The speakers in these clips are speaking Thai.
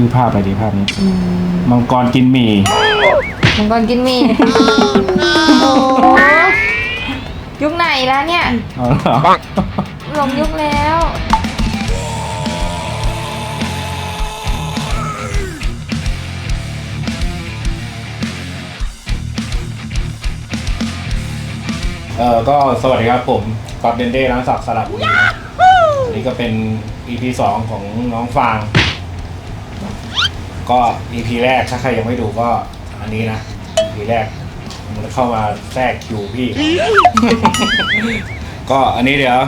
ชื่อภาพอะไรดีภาพนี้อืมมังกรกินหมี่มังกรกินหมี่โอ้ยุคไหนแล้วเนี่ยเอาเหรอหลงยุคแล้ว เออก็สวัสดีครับผมกอบเดนเด้ร้านสักดิ์สลับบุรีนะอันนี้ก็เป็น EP สองของน้องฟาง ก็ EP แรกถ้าใครยังไม่ดูก็อันนี้นะ EP แรกมันเข้ามาแทรกคิวพี่ ก็อันนี้เดี๋ยว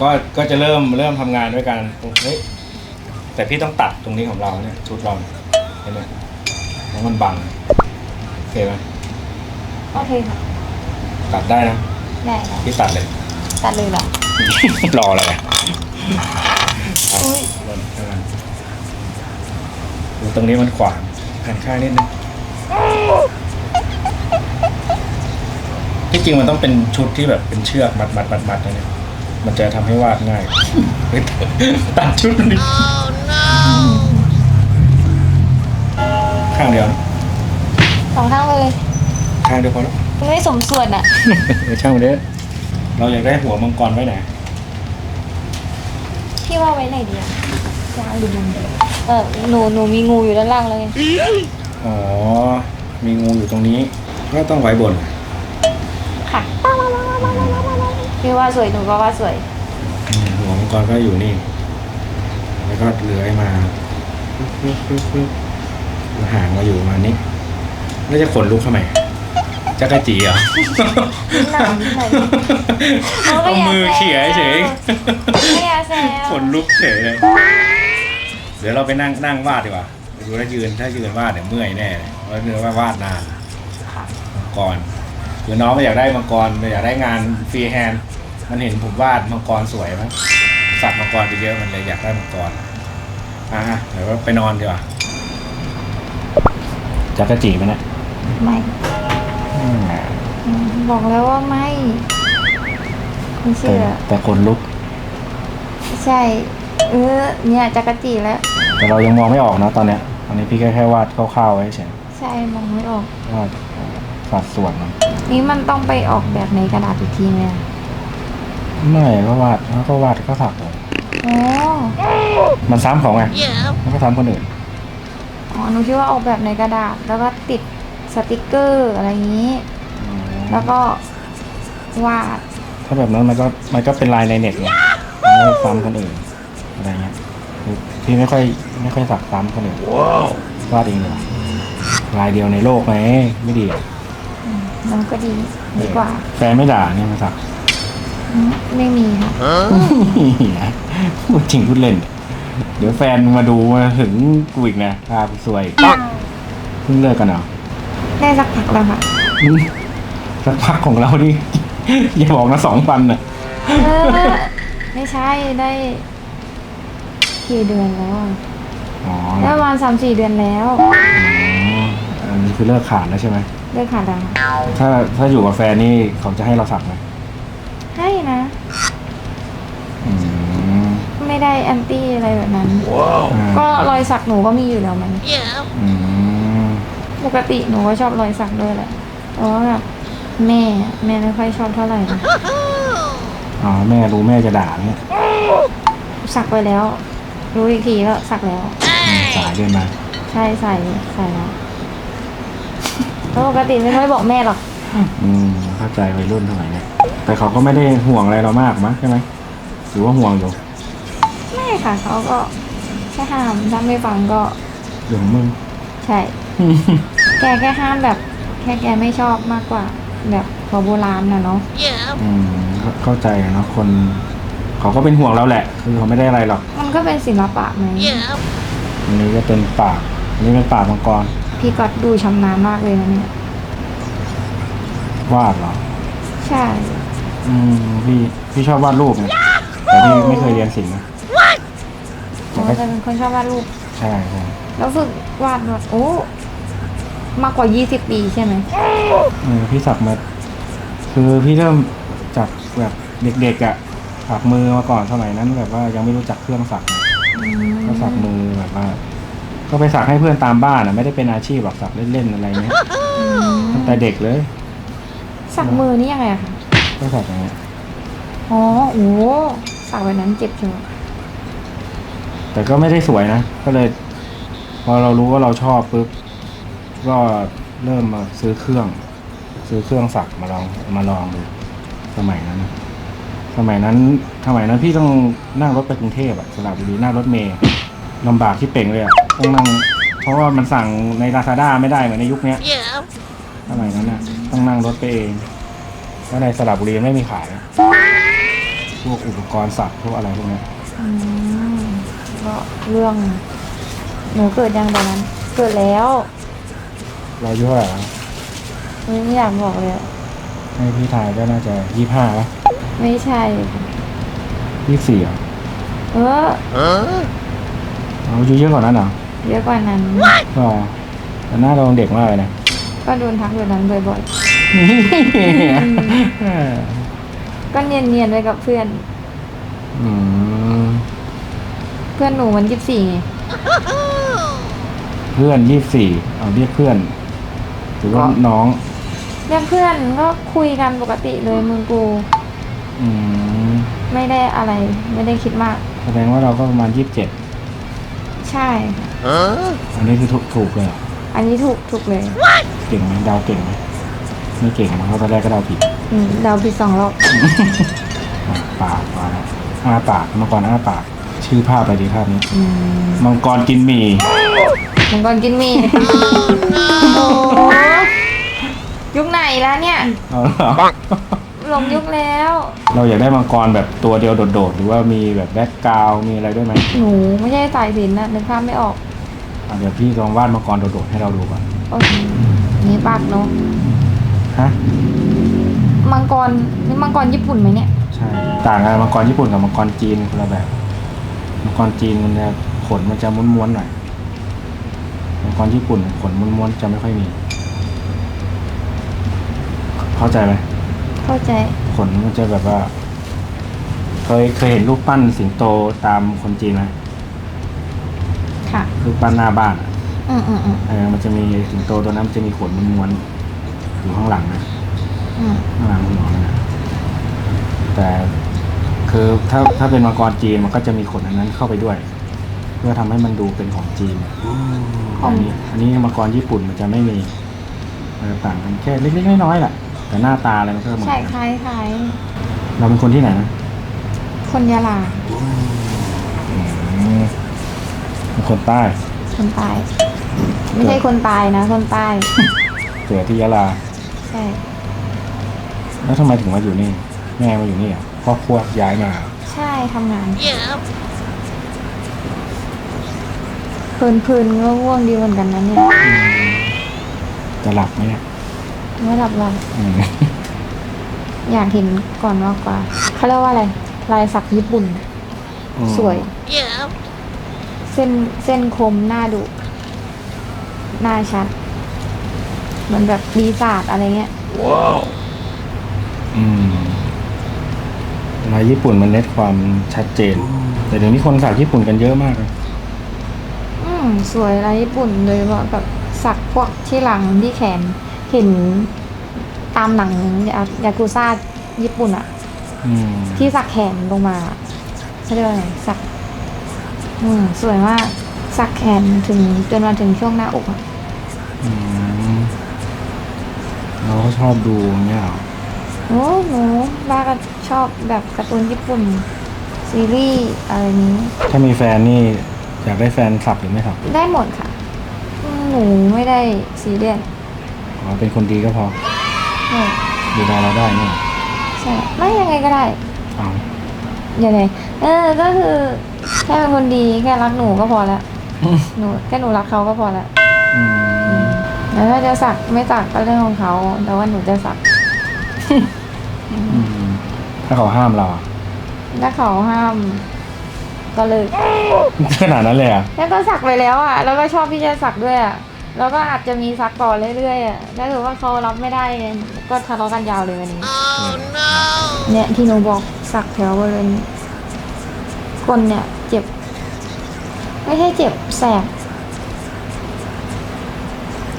ก็ก็จะเริ่มเริ่มทำงานด้วยกันเฮ้ยแต่พี่ต้องตัดตรงนี้ของเราเนี่ยชุดเราเนี่ยเห็นไหมแล้วมันบังโอเคไหมโอเคค่ะ ตัดได้นะได้ค่ะพี่ตัดเลย ตัดเลยเหรอ รออะไรอะอุ้ยบนข้างล่างดู ตรงนี้มันขวางหันข้างนิดนึงที่จริงมันต้องเป็นชุดที่แบบเป็นเชือกมัดมัดมัดมัดนะเนี่ยมันจะทำให้วาดง่ายเฮ้ยตัดชุดนี้ข้างเดียวนะสองข้างเลยข้างเดียวพอแล้วมันไม่สมส่วนอะเดี๋ยวช่างมันเด้อเราอยากได้หัวมังกรไว้ไหนพี่ว่าไว้ไหนดีอะล่างหรือบนเออหนูหนูมีงูอยู่ด้านล่างเลยอ๋อ มีงูอยู่ตรงนี้ ก็ต้องไว้บน ค่ะพี่ว่าสวยหนูก็ว่าสวยอืมหัวมังกรก็อยู่นี่ แล้วก็เลื้อยมาปึ๊บปึ๊บปึ๊บปึ๊บแล้วหางมาอยู่ประมาณนี้แล้วจะขนลุกทำไมจักรจีเหรอนิดหน่อยนิดหน่อยเอาก็เอาอย่ามือแซวเขี่ยเฉยไม่อยากแซวขนลุกเฉยเลย เดี๋ยวเราไปนั่งนั่งวาดดีกว่าไปดูถ้ายืนถ้ายืนวาดเดี๋ยวเมื่อยแน่เลยเพราะเนื้อว่าวาดนานค่ะมังกรคือน้องมันอยากได้มังกรมันอยากได้งานฟรีแฮนด์มันเห็นผมวาดมังกรสวยมั้งสักมังกรไปเยอะมันเลยอยากได้มังกรอะเดี๋ยวไปนอนดีกว่าจักรจีไหมเนี่ยไม่อืมบอกแล้วว่าไม่ไม่แต่เชื่อแต่คนลุก ใช่ เออเนี่ยจักรจีแล้ว แต่เรายังมองไม่ออกนะตอนเนี้ยตอนนี้พี่แค่แค่วาดคร่าวๆไว้เฉยใช่มองไม่ออก วาดสัดส่วนมันนี่มันต้องไปออกแบบในกระดาษอีกทีไหมอะไม่ก็วาดแล้วก็วาดก็สักเลยอ๋อมันซ้ำของไงมันก็ซ้ำคนอื่นอ๋อหนูคิดว่าออกแบบในกระดาษ แล้วก็ติดสติกเกอร์อะไรอย่างนี้ แล้วก็วาด ถ้าแบบนั้นมันก็มันก็เป็นลายในเน็ตไงมันไม่ซ้ำคนอื่น อะไรเงี้ยคือพี่ไม่ค่อยไม่ค่อยสักซ้ำคนอื่นวาดเองเลยลายเดียวในโลกไหมไม่ดีอะมันก็ดีดีกว่า แฟนไม่ด่าเนี่ยมาสักอืมไม่มีค่ะพูดจริงพูดเล่น เดี๋ยวแฟนมาดูมาถึงกูอีกนะพากูซวยอีกเพิ่งเลิกกันเหรอได้สักพักแล้วค่ะอืมสักพักของเรานี่อย่าบอกนะสองวันน่ะเออไม่ใช่ได้ กี่เดือนแล้วอะอ๋อได้ประมาณสามสี่เดือนแล้วอันนี้คือเลิกขาดแล้วใช่ไหม เลิกขาดแล้วค่ะถ้าถ้าอยู่กับแฟนนี่เขาจะให้เราสักไหมให้นะ อืมไม่ได้แอนตี้อะไรแบบนั้นอ่าก็รอยสักหนูก็มีอยู่แล้วมัน อืมปกติหนูก็ชอบรอยสักด้วยแหละ แต่ว่าแบบแม่แม่ไม่ค่อยชอบเท่าไหร่นะอ๋อแม่รู้แม่จะด่าเนี่ยสักไปแล้ว รู้อีกทีก็สักแล้วอืมสายเดินมาใช่ใส่ใส่แล้วแล้วปกติไม่ค่อยบอกแม่หรอกอืมเข้าใจวัยรุ่นเท่าไหร่เนี่ยแต่เขาก็ไม่ได้ห่วงอะไรเรามากมั้งใช่ไหมหรือว่าห่วงอยู่ไม่ค่ะเขาก็แค่ห้ามถ้าไม่ฟังก็เรื่องมึง ใช่ แกแค่ห้ามแบบ แค่แกไม่ชอบมากกว่า แบบหัวโบราณนะเนาะ อืมเข้าเข้าใจอะเนาะคน เขาก็เป็นห่วงเราแหละคือเขาไม่ได้อะไรหรอก มันก็เป็นศิลปะไหมอันนี้ก็เป็นปากอันนี้เป็นปากมังกร พี่ก็ดูชำนาญมากเลยนะเนี่ยวาดเหรอ ใช่ อืมพี่พี่ชอบวาดรูปไงแต่พี่ไม่เคยเรียนศิลป์นะหนูจะเป็นคนชอบวาดรูป ใช่ใช่แล้วฝึกวาดแบบโอ้ มากกว่า 20 ปีใช่ไหมเออพี่สักมา คือพี่เริ่มจากแบบเด็กๆอะ สักมือมาก่อนสมัยนั้นแบบว่ายังไม่รู้จักเครื่องสักอืมก็สักมือแบบว่า ก็ไปสักให้เพื่อนตามบ้านอะไม่ได้เป็นอาชีพหรอกสักเล่นๆอะไรเงี้ยอืมตั้งแต่เด็กเลยสักมือนี่ยังไงอะคะก็สักอย่างเงี้ยอ๋อโอ้สักแบบนั้นเจ็บใช่ไหมแต่ก็ไม่ได้สวยนะ ก็เลย พอเรารู้ว่าเราชอบปุ๊บก็เริ่มมาซื้อเครื่อง ซื้อเครื่องสักมาลองมาลองดูสมัยนั้นนะ สมัยนั้นสมัยนั้นพี่ต้องนั่งรถไปกรุงเทพอะสระบุรีนั่งรถเมล์ลำบากที่เป่งเลยอะต้องนั่งเพราะว่ามันสั่งในลาซาด้าไม่ได้เหมือนในยุคเนี้ย Yeah. สมัยนั้นอะต้องนั่งรถไปเองเพราะในสระบุรีไม่มีขายพวกอุปกรณ์สักพวกอะไรพวกเนี้ยอืมก็เรื่องหนูเกิดยังตอนนั้น เกิดแล้วเราอายุเท่าไหร่แล้วไม่อยากบอกเลยอะให้พี่ทายก็น่าจะยี่ห้าแล้ว ไม่ใช่ยี่สี่อะเออ Huh? เอาอายุเยอะกว่านั้นเหรอเยอะกว่านั้นก็แต่หน้าเราเด็กมากเลยนะ ก็โดนทักแบบนั้นบ่อยเออๆ ก็เนียนๆไปกับเพื่อน อืมเพื่อนหนูมันยี่สิบสี่ไงเพื่อนยี่สี่เอาเรียกเพื่อน หรือว่าก็น้อง เรียกเพื่อนก็คุยกันปกติเลยมึงกู อืมไม่ได้อะไรไม่ได้คิดมาก แสดงว่าเราก็ประมาณยี่สิบเจ็ดใช่ค่ะ Huh? อันนี้คือถูกถูกเลยเหรออันนี้ถูกถูกเลย เก่งไหมเดาเก่งไหมไม่เก่งนะเพราะตอนแรกก็เดาผิดอืมเดาผิดสองรอบอะปากมาแล้วอ้าปากมังกรอ้าปาก ชื่อภาพอะไรดีภาพนี้อืมมังกรกินหมี่มังกรกินหมีโอ้ยุคไหนแล้วเนี่ย เอาเหรอ หลงยุคแล้ว เราอยากได้มังกรแบบตัวเดียวโดดๆ หรือว่ามีแบบแบ็กกราวมีอะไรด้วยไหมหนูไม่ใช่สายสินนะนึกภาพไม่ออกอะเดี๋ยวพี่ลองวาดมังกรโดดๆให้เราดูก่อนโอ้ยนี่ปากเนาะฮะมังกรนี่มังกรญี่ปุ่นไหมเนี่ย ใช่ต่างกันมังกรญี่ปุ่นกับมังกรจีนคนละแบบมังกรจีนมันจะขนมันจะม้วนๆหน่อยมังกรญี่ปุ่นขนม้วนๆจะไม่ค่อยมี เข้าใจไหม เข้าใจ ขนมันจะแบบว่า เคยเคยเห็นรูปปั้นสิงโตตามคนจีนไหมค่ะรูปปั้นหน้าบ้านอะอืมอืมอืมเออมันจะมีสิงโตตัวนั้นมันจะมีขนม้วนๆอยู่ข้างหลังนะอืมข้างหลังหัวมันนะแต่คือถ้าถ้าเป็นมังกรจีนมันก็จะมีขนอันนั้นเข้าไปด้วย เพื่อทำให้มันดูเป็นของจีนอันนี้ อันนี้มังกรญี่ปุ่นมันจะไม่มีมันจะต่างกันแค่เล็กๆน้อยๆแหละ แต่หน้าตาอะไรมันก็เหมือนใช่กันคล้ายคล้ายเราเป็นคนที่ไหนนะคนยะลาอืมเป็นคนใต้คนตายไม่ใช่คนตายนะ คนใต้ เกิดที่ยะลา ใช่ แล้วทำไมถึงมาอยู่นี่ แม่มาอยู่นี่อะครอบครัวย้ายมา ใช่ทำงาน Yeah. เพลินๆก็ง่วงดีเหมือนกันนะเนี่ยจะหลับไหมเนี่ย ไม่หลับหลับอืมอยากเห็นก่อนมากกว่าเขาเรียกว่าอะไร ลายสักญี่ปุ่น สวย Yeah. เส้นเส้นคมหน้าดุหน้าชัด เหมือนแบบปีศาจอะไรเงี้ย Wow. อืมลายญี่ปุ่นมันเน้นความชัดเจน แต่เดี๋ยวนี้คนสักญี่ปุ่นกันเยอะมากเลยอืม สวยลายญี่ปุ่นโดยเฉพาะแบบสักพวกที่หลังที่แขน เห็นตามหนังยายากุซ่าญี่ปุ่นอะอืมที่สักแขนลงมาเขาเรียกว่าไงสัก อืมสวยมากสักแขนถึงจนมาถึงช่วงหน้าอกอะอืมเราก็ชอบดูอย่างเงี้ยเหรอโอ้หนูบ้าก็ชอบแบบการ์ตูนญี่ปุ่น ซีรีส์อะไรนี้ ถ้ามีแฟนนี่อยากได้แฟนสักหรือไม่สักได้หมดค่ะอืมหนูไม่ได้ซีเรียส ขอเป็นคนดีก็พอไม่ดูแลเราได้เนี่ยใช่ไม่ยังไงก็ได้เอายังไงเออก็คือแค่เป็นคนดีแค่รักหนูก็พอแล้วหนูแค่หนูรักเขาก็พอแล้วอืมแล้วถ้าจะสักไม่สักก็เรื่องของเขาแต่ว่าหนูจะสักอืมถ้าเขาห้ามเราอะถ้าเขาห้าม ก็เลยขนาดนั้นเลยอะ แล้วก็สักไปแล้วอะ แล้วก็ชอบที่จะสักด้วยอะ แล้วก็อาจจะมีสักต่อเรื่อยๆอะถ้าเกิดว่าเขารับไม่ได้ก็ทะเลาะกันยาวเลยวันนี้ Oh no. เนี่ยที่หนูบอกสักแถวบริเวณก้นเนี่ยเจ็บ ไม่ใช่เจ็บแสบ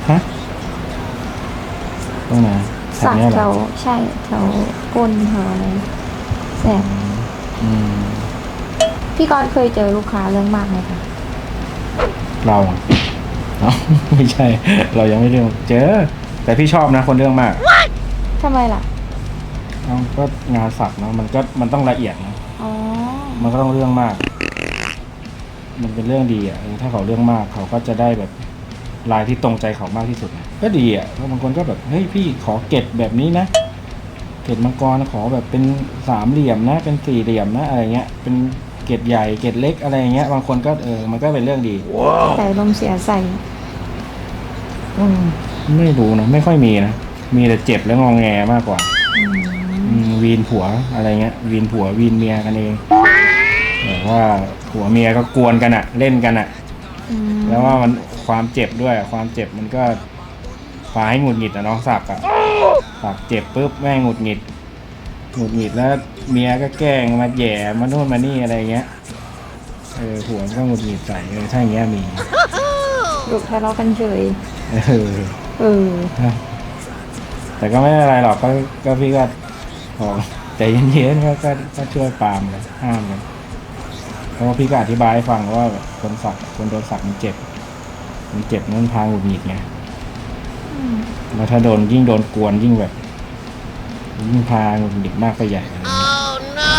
ฮะตรงไหนแถวสักเนี้ยแถเหรอวใช่แถวก้นแถวอะไรแสบอืมพี่กอนเคยเจอลูกค้าเรื่องมากไหมคะเราอะ เอ้าไม่ใช่ เรายังไม่เรื่องเจอ แต่พี่ชอบนะคนเรื่องมากทำไมล่ะ เอ้าก็งานสักเนาะมันก็มันต้องละเอียดนะอ๋อ มันก็ต้องเรื่องมาก มันเป็นเรื่องดีอะเออถ้าเขาเรื่องมากเขาก็จะได้แบบลายที่ตรงใจเขามากที่สุดนะก็ดีอะเพราะบางคนก็แบบเฮ้ยพี่ขอเกตแบบนี้นะเกตมังกรขอแบบเป็นสามเหลี่ยมนะ เป็นสี่เหลี่ยมนะอะไรเงี้ยเป็นเกตใหญ่เกตเล็กอะไรเงี้ยบางคนก็เออมันก็เป็นเรื่องดีแต่ลมเสียใส่ อืมไม่รู้นะไม่ค่อยมีนะมีแต่เจ็บแล้วงองแงมากกว่าอืมอืมวีนผัวอะไรเงี้ยวีนผัววีนเมียกันเองแต่ว่าผัวเมียก็กวนกันอะเล่นกันอะอืมแล้วว่ามันความเจ็บด้วยความเจ็บมันก็พาให้หงุดหงิดอะเนาะสักอะสักเจ็บปุ๊บแม่งหงุดหงิด หงุดหงิดแล้วเมียก็แกล้งมาแหย่มาโน่นมานี่อะไรเงี้ยเออผัวมันก็หงุดหงิดใส่เออถ้าอย่างเงี้ยมีลูกทะเลาะกันเฉยเออเออแต่ก็ไม่เป็นไรหรอกก็ก็พี่ก็บอกใจเย็นๆก็ก็ก็ช่วยปรามเลยห้ามกันเพราะว่าพี่ก็อธิบายให้ฟังว่าแบบคนสักคนโดนสักมันเจ็บ มันเจ็บมันพาหงุดหงิดไงอืมแล้วถ้าโดนยิ่งโดนกวนยิ่งแบบ ยิ่งพาหงุดหงิดมากไปใหญ่อะไรเงี้ย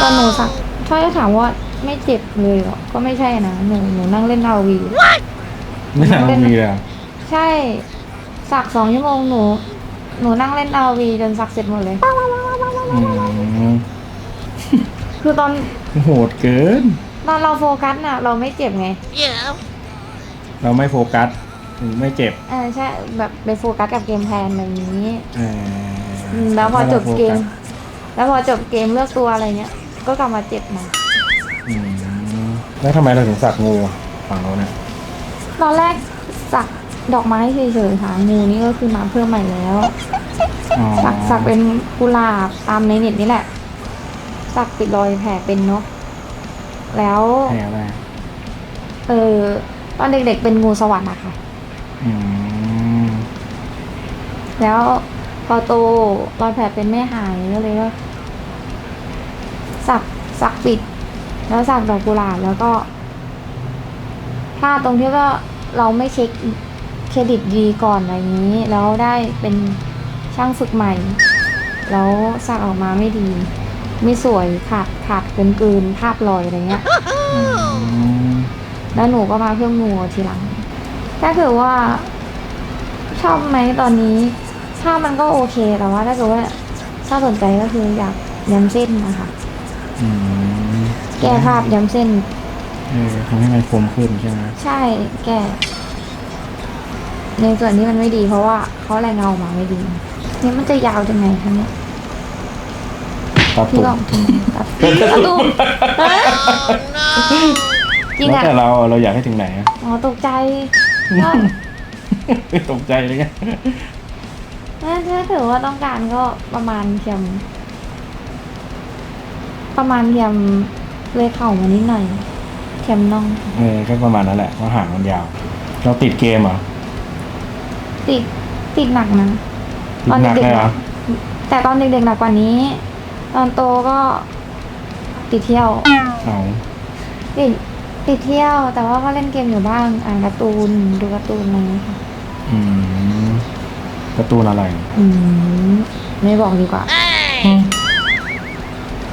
ตอนหนูสักถ้าจะถามว่าไม่เจ็บเลยเหรอก็ไม่ใช่นะหนูหนูนั่งเล่นเอาวี ไม่น่ามีเลยอะใช่ สักสองชั่วโมงหนู หนูนั่งเล่นเอาวีจนสักเสร็จหมดเลย อืมคือตอนโหดเกิน ตอนเราโฟกัสน่ะ เราไม่เจ็บไงเราไม่โฟกัสหรือไม่เจ็บเออใช่แบบไปโฟกัสกับเกมแพลนอะไรอย่างนี้เอออืมแล้วพอถ้าจราบโฟเกกัมสแล้วพอจบเกมเลือกตัวอะไรเนี้ย ก็กลับมาเจ็บนะอืมแล้วทำไมเราถึงสักงูอะฝั่งเราเนี่ยตอนแรกสักดอกไม้เฉยๆค่ะงูนี่ก็คือมาเพิ่มใหม่แล้ว อ๋อสักสักเป็นกุหลาบตามในเน็ตนี่แหละ สักปิดรอยแผลเป็นเนาะแล้วแพ้อะไรเออตอนเด็กๆเป็นงูสวรรค์อะค่ะ อืมแล้ว พอโตรอยแผลเป็นไม่หายก็เลยว่าสักสักปิด แล้วสักดอกกุหลาบแล้วก็พลาดตรงที่ว่าเราไม่เช็คเครดิตดีก่อนอะไรอย่างนี้ แล้วได้เป็นช่างฝึกใหม่ แล้วสักออกมาไม่ดี ไม่สวยขาดขาดเกินเกินภาพลอยอะไรเงี้ยแล้วหนูก็มาเพิ่มงูทีหลังถ้าเกิดว่าชอบไหมตอนนี้ ภาพมันก็โอเคแต่ว่าถ้าเกิดว่าถ้าสนใจก็คืออยากย้ำเส้นนะคะอืมแก้ภาพย้ำเส้น เออทำให้มันคมขึ้นใช่ไหมใช่แก้ในส่วนที่มันไม่ดี เพราะว่าเขาแรงเงาออกมาไม่ดีนี่มันจะยาวจังไงคะเนี่ยตัดพี่ตุ่ลองทำตัดตัดตูมฮะจริงแล้วอะแต่เราเราอยากให้ถึงไหนอะอ๋อตกใจก็ ตกใจเลยไง ถ้าถ้าถือว่าต้องการก็ประมาณเพียงประมาณเพียงเลยเข่ามานิดหน่อยเข็มน่อง เออก็ประมาณนั้นแหละเพราะหางมันยาว เราติดเกมเหรอติดติดหนักนะ ติดหนักเลยเหรอๆแต่ตอนเด็กๆหนักกว่านี้ ตอนโตก็ติดเที่ยวเอาติดติดเที่ยว แต่ว่าก็เล่นเกมอยู่บ้าง อ่านการ์ตูนดูการ์ตูนอะไรอย่างเงี้ยค่ะอืม การ์ตูนอะไรอืมไม่บอกดีกว่า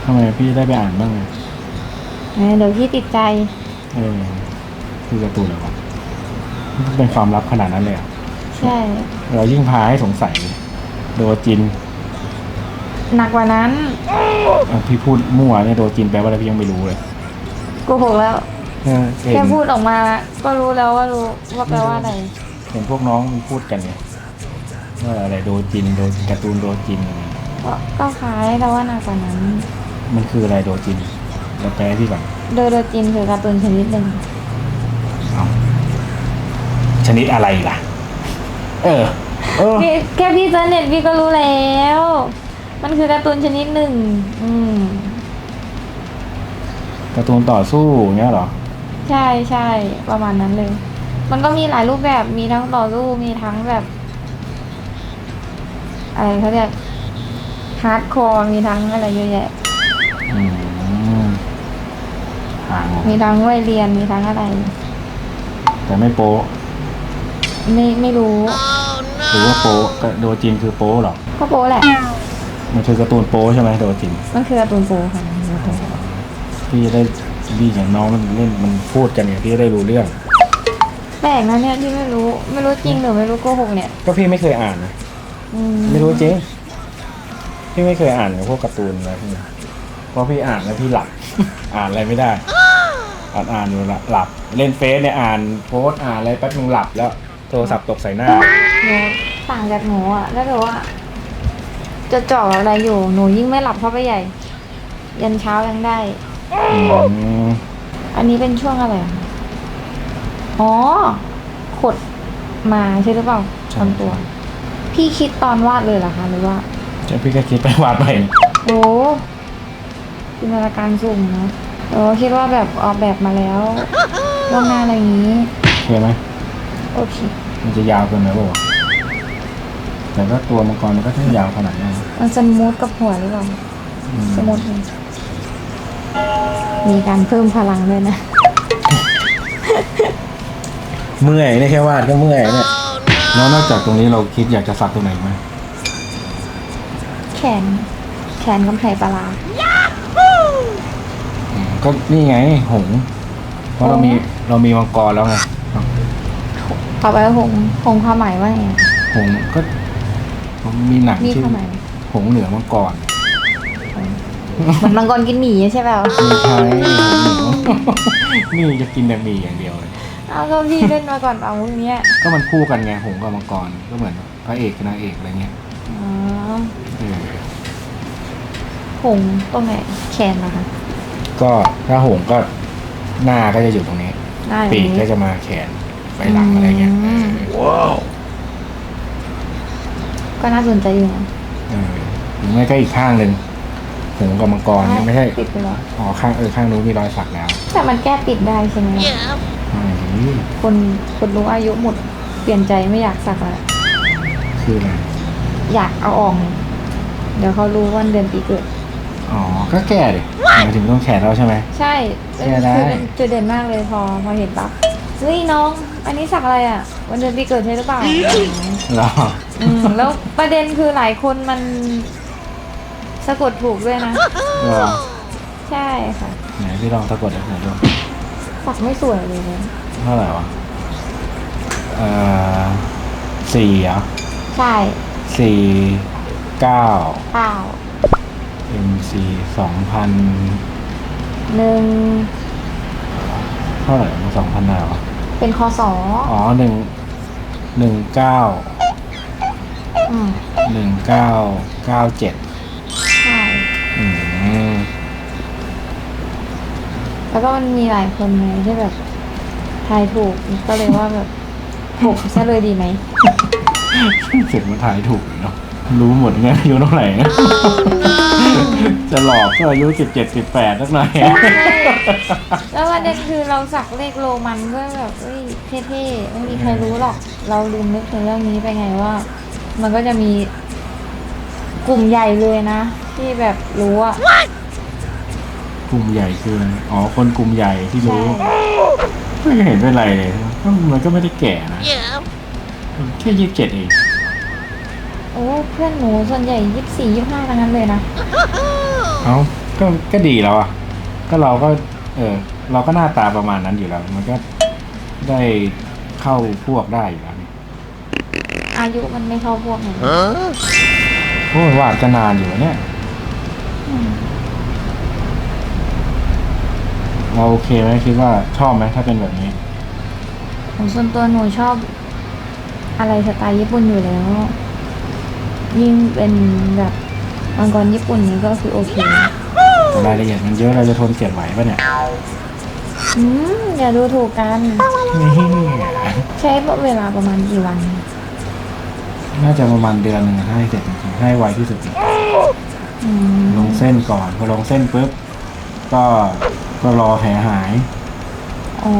ทำไมพี่ได้ไปอ่านบ้างไงเออเดี๋ยวพี่ติดใจ เออคือการ์ตูนอะไรวะมันเป็นความลับขนาดนั้นเลยเหรอะใช่ เรายิ่งพาให้สงสัย โดจินหนักกว่านั้นอะพี่พูดมั่วเนี่ยโดจินแปลว่าอะไรพี่ยังไม่รู้เลยโกหกแล้ว เออเห็นแค่พูดออกมา ก็รู้แล้วว่ารู้ว่าแปลว่าอะไรเห็นพวกน้องมันพูดกันไง ว่าอะไรโดจินโดการ์ตูนโดจินอะไรก็ก็คล้ายแต่ว่าหนักกว่านั้น มันคืออะไรโดจินเราแปลให้พี่ก่อนโดโดจินคือการ์ตูนชนิดหนึ่งเอาชนิดอะไรล่ะ เออ เออ พี่แค่พี่เจอเน็ตพี่ก็รู้แล้ว มันคือการ์ตูนชนิดหนึ่งอืมการ์ตูนต่อสู้อย่างเงี้ยเหรอ ใช่ใช่ประมาณนั้นเลย มันก็มีหลายรูปแบบมีทั้งต่อสู้มีทั้งแบบ อะไรเขาเรียกฮาร์ดคอร์มีทั้งอะไรเยอะแยะ อืมห่างมีทั้งวัยเรียนมีทั้งอะไร แต่ไม่โป๊ะไม่ไม่รู้หรือว่าโป๊ะก็โดจินคือโป๊ะเหรอ ก็โป๊แหละ มันคือการ์ตูนโป๊ะใช่ไหมโดจินมันคือการ์ตูนโป๊ค่ะพี่จะได้พี่อย่างน้องมันเล่นมันพูดกันเนี่ยพี่จะได้รู้เรื่อง แปลกนะเนี่ยที่ไม่รู้ ไม่รู้จริงหรือไม่รู้โกหกเนี่ย ก็พี่ไม่เคยอ่านนะอื ไม่รู้จริงพี่ไม่เคยอ่านพวกการ์ตูนอะไรพวกนี้เพราะพี่อ่านแล้วพี่หลับ อ่านอะไรไม่ได้อ่านอ่านอยู่ละหลับ เล่นเฟซเนี่ยอ่านโพสต์อ่านอะไรแป๊บนึงหลับแล้ว โทรศัพท์ตกใส่หน้า หนูต่างจากหนูอะแล้วแต่ว่าจะเจาะอะไรอยู่หนูยิ่งไม่หลับเข้าไปใหญ่ ยันเช้ายังได้ อืมอันนี้เป็นช่วงอะไรอะอ๋อ ขดมาใช่หรือเปล่าตอนตัว พี่คิดตอนวาดเลยเหรอคะหรือว่าจะพี่ก็คิดไปวาดไปโอ้จินตนาการสูงนะโอ้คิดว่าแบบออกแบบมาแล้วล่วงหน้าอะไรอย่างนี้เห็นไหมโอเคมันจะยาวเกินไหมบ่าวะแต่ก็ตัวมังกรมันก็ไม่ยาวขนาดนั้นนะมันสมูทกับหัวหรือเปล่าอืมสมูทเลยมีการเพิ่มพลังด้วยนะ เมื่อยเนี่ยแค่วาดก็เมื่อยเนี่ย แล้วนอกจากตรงนี้เราคิดอยากจะสักตรงไหนอีกไหมแขน แขนกำไผ่ปลาร้าอืมก็นี่ไงหงส์เพราะเรามีเรามีมังกรแล้วไงต่อไปหงหงความหมายว่าไงหงส์ก็มีหนังมีชื่อความหมายหงส์เหนือมังกรเหมือนมังกรกินหมี่ใช่เปล่าไม่ใช่หงส์เหนือ นี่จะกินแต่หมี่อย่างเดียวเลย เอาก็พี่เล่นมาก่อนเอาพวกเนี้ยก็มันคู่กันไงหงส์กับมังกรก็เหมือนพระเอกกับนางเอกอะไรเงี้ยอ๋อเออหงตรงไหนแขนนะคะ ก็ถ้าหงส์ก็หน้าก็จะอยู่ตรงนี้ได้ปีกก็จะมาแขนไปหลังอะไรเงี้ยอืม เออว้าวก็น่าสนใจอยู่นะเออหรือไม่ก็อีกข้างหนึ่งหงส์กับมังกรเนี่ยไม่ใช่ปิดไปแล้วอ๋อข้างเออข้างนู้นมีรอยสักแล้ว แต่มันแก้ปิดได้ใช่ไหมใช่ คนคนรู้อายุหมดเปลี่ยนใจไม่อยากสักแล้วคืออะไรอยากเอาออกไงเดี๋ยวเขารู้วันเดือนปีเกิด อ๋อ ก็แก่ดิหมายถึงต้องแขนเราใช่ไหม ใช่แก้ได้ คือเป็นจุดเด่นมากเลยพอพอเห็นปั๊บเฮ้ยน้อง อันนี้สักอะไรอะ วันเดือนปีเกิดใช่หรือเปล่าเหรออืมแล้วประเด็นคือหลายคนมันสะกดถูกด้วยนะ เหรอใช่ค่ะ ไหนพี่ลองสะกดดูหน่อยดู สักไม่สวยเลยนะเท่าไหร่วะเอ่อสี่เหรอใช่สี่เก้า เปล่า MC สองพันหนึ่งเท่าไหร่มันสองพันอะไรวะเป็นคอสออ๋อหนึ่งหนึ่งเก้าอืมหนึ่งเก้าเก้าเจ็ด แล้วก็มันมีหลายคนไงที่แบบทายถูกก็เลยว่าแบบถูกซะเลยดีไหมเสร็จมาถ่ายถูกเนาะรู้หมดไงอายุเท่าไหร่นะจะหลอกก็อายุสิบเจ็ดสิบแปดสักหน่อยแล้วประเด็นคือเราสักเลขโรมันก็แบบเอ้ยเท่ๆไม่มีใครรู้หรอก เราลืมนึกถึงเรื่องนี้ไปไงว่า มันก็จะมีกลุ่มใหญ่เลยนะ ที่แบบรู้อะ กลุ่มใหญ่คืออะไรอ๋อ คนกลุ่มใหญ่ที่ใช่รู้ ไม่เห็นเป็นไรเลย มันก็ไม่ได้แก่นะแค่ยี่สิบเจ็ดเอง โอ้เพื่อนหนูส่วนใหญ่ยี่สิบสี่ยี่ห้าทั้งนั้นเลยนะ เอ้าก็ ก็ดีแล้วอะ ก็เราก็ เออ เราก็หน้าตาประมาณนั้นอยู่แล้ว มันก็ได้เข้าพวกได้อยู่แล้วนี่อายุมันไม่เข้าพวกนั้นโอ้ยวาดก็นานอยู่เนี่ย อืม เราโอเคไหมคิดว่าชอบไหมถ้าเป็นแบบนี้ผมส่วนตัวหนูชอบ อะไรสไตล์ญี่ปุ่นอยู่แล้ว ยิ่งเป็นแบบมังกรญี่ปุ่นนี้ก็คือโอเคแต่รายละเอียดมันเยอะเราจะทนเก็บไหวปะเนี่ยอืมอย่าดูถูกกัน นี่ใช้เวลาประมาณกี่วัน น่าจะประมาณเดือนหนึ่งอะให้เสร็จจริงๆให้ไวที่สุด อืมลงเส้นก่อนพอลงเส้นปุ๊บก็ ก็รอแผลหาย อ๋อ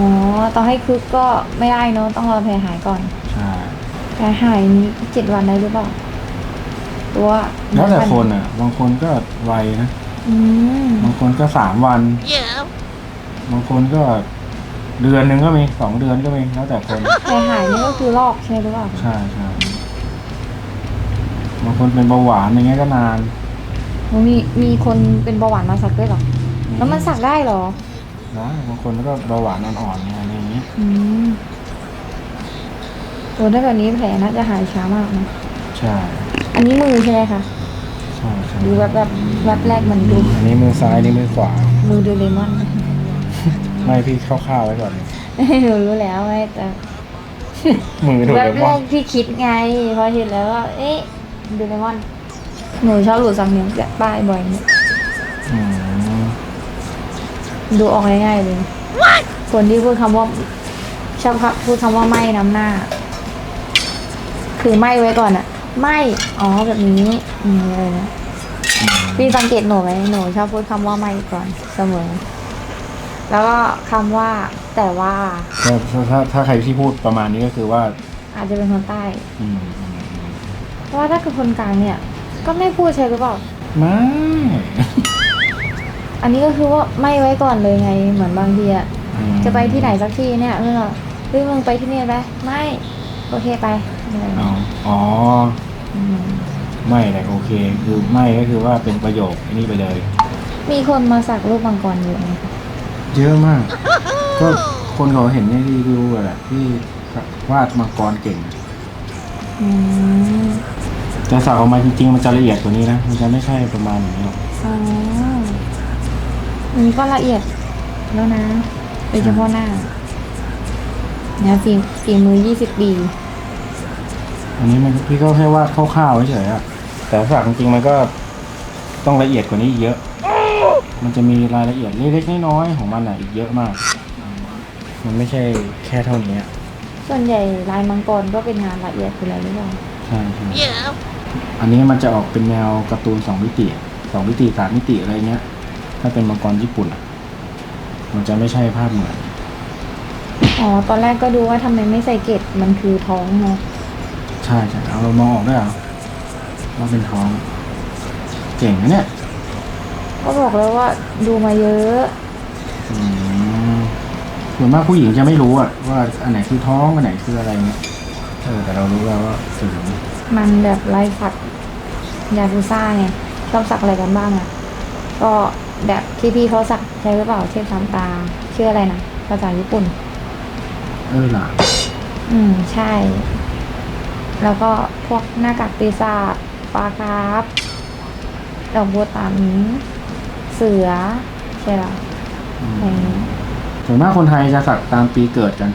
ต้องให้คึกก็ไม่ได้เนอะต้องรอแผลหายก่อน ใช่แผลหายนี้เจ็ดวันได้หรือเปล่าตัวแล้วแต่คนอะ บางคนก็ไวนะ อืมบางคนก็สามวัน บางคนก็เดือนหนึ่งก็มีสองเดือนก็มีแล้วแต่คนแต่หายนี่ก็คือลอกใช่หรือเปล่าใช่ใช่บางคนเป็นเบาหวานอย่างเงี้ยก็นาน มีมีคนเป็นเบาหวานมาสักด้วยเหรอ แล้วมันสักได้เหรอนะบางคนก็เบาหวานอ่อนๆเนี่ยอะไรอย่างเงี้ยอืมตัวถ้าแบบนี้แผลน่าจะหายช้ามากนะใช่อันนี้มือใช่ไหมคะใช่ใช่ดูแบบแบบแบบแรกมันดูอันนี้มือซ้ายนี่มือขวา มือดูเลมอน ไม่พี่คร่าวๆไว้ก่อนเลยหนูรู้แล้วไงแต่มือถูกแบเลบยแรว่ากพี่คิดไง พอเห็นแล้วก็เอ๊ะดูเลมอน หนูชอบหลุดสำเนียงแกะป้ายบ่อยเนี่ยอืม ดูออกง่ายๆเลย คนที่พูดคำว่าชอบพูดคำว่าไม่น้ำหน้า คือไม่ไว้ก่อนอะไม่อ๋อแบบนี้อืมเลยนะพี่สังเกตหนูไหมหนูชอบพูดคำว่าไม่ก่อนเสมอ แล้วก็คำว่า แต่ว่า ถ้าถ้าถ้าถ้าใครที่พูดประมาณนี้ก็คือว่า อาจจะเป็นคนใต้ อืมอืมเพราะว่าถ้าคือคนกลางเนี่ย ก็ไม่พูดใช่หรือเปล่า ไม่ อันนี้ก็คือว่าไม่ไว้ก่อนเลยไง เหมือนบางทีอะอืมจะไปที่ไหนสักที่เนี่ยเมื่อเฮ้ยมึงไปที่นี่ไหมไม่โอเคไปอะไรอย่างเอาเงี้ยอ๋ออืมไม่แต่โอเค คือไม่ก็คือว่าเป็นประโยคอันนี้ไปเลย มีคนมาสักรูปมังกรเยอะไหมคะเยอะมาก ก็คนเขาเห็นในรีวิวอะแหละที่วาดมังกรเก่งอืมแต่สักออกมาจริงๆ มันจะละเอียดกว่านี้นะ มันจะไม่ใช่ประมาณอย่างนี้หรอก อ๋ออันนี้ก็ละเอียดแล้วนะโดยเฉพาะหน้าเนี่ยฝีฝีมือยี่สิบปี อันนี้มันพี่ก็แค่วาดคร่าวๆเฉยๆอะแต่สักจริงๆมันก็ต้องละเอียดกว่านี้อีกเยอะ มันจะมีรายละเอียดเล็กๆน้อยๆของมันอะอีกเยอะมาก มันไม่ใช่แค่เท่านี้อะส่วนใหญ่ลายมังกรก็เป็นงานละเอียดอยู่แล้วหรือเปล่าใช่ใช่อันนี้มันจะออกเป็นแนวการ์ตูนสองมิติอะสองมิติสามมิติอะไรเงี้ย ถ้าเป็นมังกรญี่ปุ่นอะมันจะไม่ใช่ภาพเหมือน อ๋อ ตอนแรกก็ดูว่าทำไมไม่ใส่เกล็ดมันคือท้องเนาะ ใช่ใช่เอาเรามองออกด้วยเหรอว่าเป็นท้อง เก่งนะเนี่ย ก็บอกแล้วว่าดูมาเยอะ อืมส่วนมากผู้หญิงจะไม่รู้อะว่าอันไหนคือท้องอันไหนคืออะไรเงี้ยเออแต่เรารู้แล้วว่าถึงมันแบบลายสักยาดูซ่าไงชอบสักอะไรกันบ้างอะก็ แบบที่พี่เขาสักใช่หรือเปล่าเทพสามตาชื่ออะไรนะภาษาญี่ปุ่น เออล่ะอืมใช่ แล้วก็พวกหน้ากากปีศาจปลาคาร์ฟดอกบัวตันเสือใช่หรออืมอะไรอย่างนี้ส่วนมากคนไทยจะสักตามปีเกิดกัน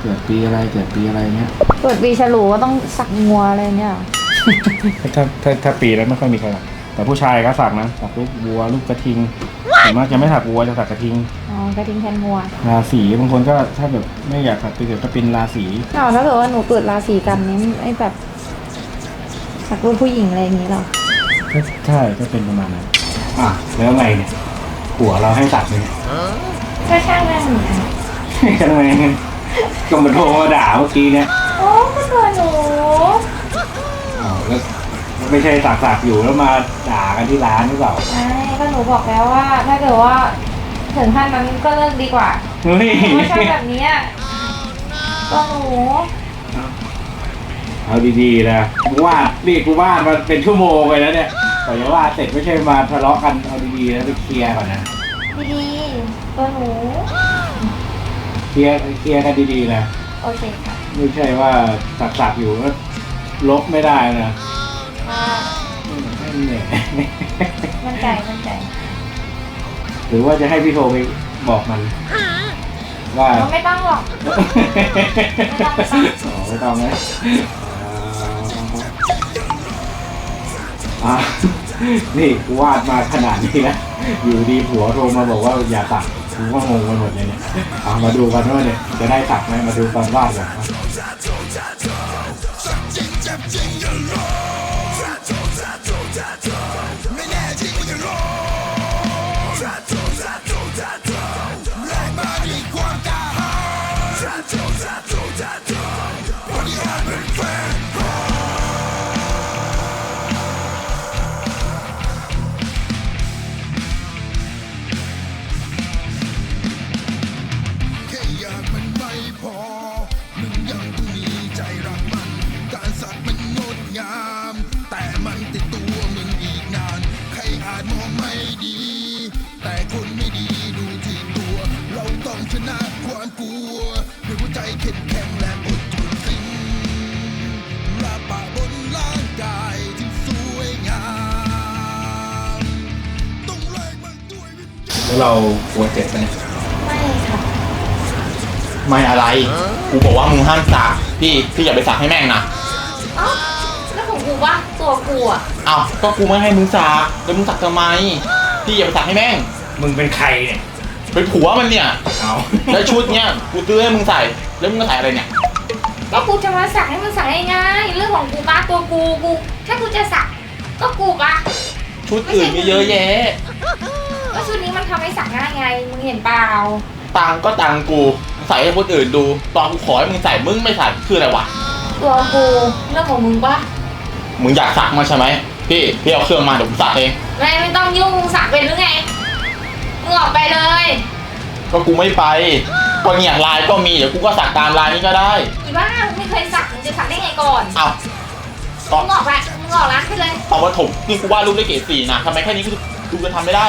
เกิดปีอะไรเกิดปีอะไรเงี้ย เกิดปีฉลูก็ต้องสักงัวอะไรเนี่ยเหรอถ้าถ้าถ้าปีแล้วไม่ค่อยมีใครสัก แต่ผู้ชายก็สักนะสักรูปวัวรูปกระทิงส่วนมากจะไม่สักวัวจะสักกระทิง อ๋อกระทิงแทนงัวราศีบางคนก็ถ้าแบบไม่อยากสักปีเกิดก็เป็นราศีอ๋อถ้าเกิดว่าหนูเกิดราศีกันนี้ไอ้แบบสักรูปผู้หญิงอะไรอย่างนี้เหรอก็ใช่ก็เป็นประมาณนั้นอะแล้วไงเนี่ยหัวเราให้สักเลยเนี่ยก็ช่างแม่งทำไมก็มาโทรมาด่าเมื่อกี้เนี่ยโอ้ก็ตัวหนูอ้าวแล้ว ไม่ใช่สักสักอยู่แล้วมาด่ากันที่ร้านหรือเปล่าไม่ก็หนูบอกแล้วว่า ถ้าเกิดว่าถึงขั้นนั้นก็เลิกดีกว่าเฮ้ยไม่ใช่แบบเนี้ยก็หนูเอาดีๆนะกูวาดนี่กูวาดมาเป็นชั่วโมงเลยแล้วเนี่ยกว่าจะวาดเสร็จไม่ใช่มาทะเลาะกันเอาดีๆนะไปเคลียร์ก่อนนะดีๆตัวหนูเคลียร์เคลียร์กันดีๆนะ โอเคค่ะ ไม่ใช่ว่าสักสักๆอยู่แล้วลบไม่ได้นะ ว่าเนี่ยมั่นใจ มั่นใจหรือว่าจะให้พี่โทรไปบอกมัน ว่าหนูไม่ต้องหรอก อ๋อไม่ต้องนะอ่านี่กูวาดมาขนาดนี้นะอยู่ดีผัวโทรมาบอกว่าอย่าสักกูว่างงไปหมดเลยเนี่ยเอามาดูกันว่าเนี่ยจะได้สักไหมมาดูตอนวาดก่อน แล้วเรากลัวเจ็บปะเนี่ยไม่ค่ะไม่อะไร กูบอกว่ามึงห้ามสักพี่พี่อย่าไปสักให้แม่งนะเอ้าแล้วของกูว่าตัวกูอะเอ้าก็กูไม่ให้มึงสักแล้วมึงสักทำไมพี่อย่าไปสักให้แม่งมึงเป็นใครเนี่ย เป็นผัวมันเนี่ย เอาแล้วชุดเนี้ยกูซื้อให้มึงใส่แล้วมึงก็ใส่อะไรเนี่ย ก็กูจะมาสักให้มันสักง่ายๆเรื่องของกูป้าตัวกูกู ถ้ากูจะสักก็กูปะชุดอื่นมีเยอะแยะ ก็ชุดนี้มันทำให้สักง่ายไง มึงเห็นเปล่า ตังค์ก็ตังค์กู ใส่ให้คนอื่นดู ตอนกูขอให้มึงใส่มึงไม่ใส่คืออะไรวะ ตัวกูเรื่องของมึงปะมึงอยากสักมาใช่ไหมพี่พี่เอาเครื่องมาเดี๋ยวผมสักเอง ไม่ไม่ต้องยุ่งมึงสักเป็นหรือไง มึงออกไปเลย ก็กูไม่ไปก็เนี่ยลายก็มีเดี๋ยวกูก็สักตามลายนี้ก็ได้อีบ้ามึงไม่เคยสักมึงจะสักได้ไงก่อน เอ้าตอมึนงออกไปมึงออกร้านไปเลย ตอนประถมนี่กูวาดรูปได้เกรดสี่นะทำไมแค่นี้กู กูจะทำไม่ได้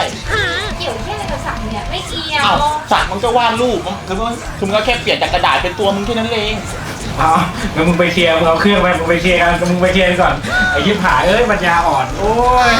เกี่ยวแค่อะไรกับสักเนี่ยไม่เกี่ยวอ้าวสักมันก็วาดรูปมันคือว่าคือมันก็แค่เปลี่ยนจากกระดาษเป็นตัวมึงแค่นั้นเองเอาแล้วมึงไปเคลียร์มึงเอาเครื่องไปมึงไปเคลียร์กันมึงไปเคลียร์กันก่อนไอ้ยิบหายเอ้ยปัญญาอ่อน โอ้ย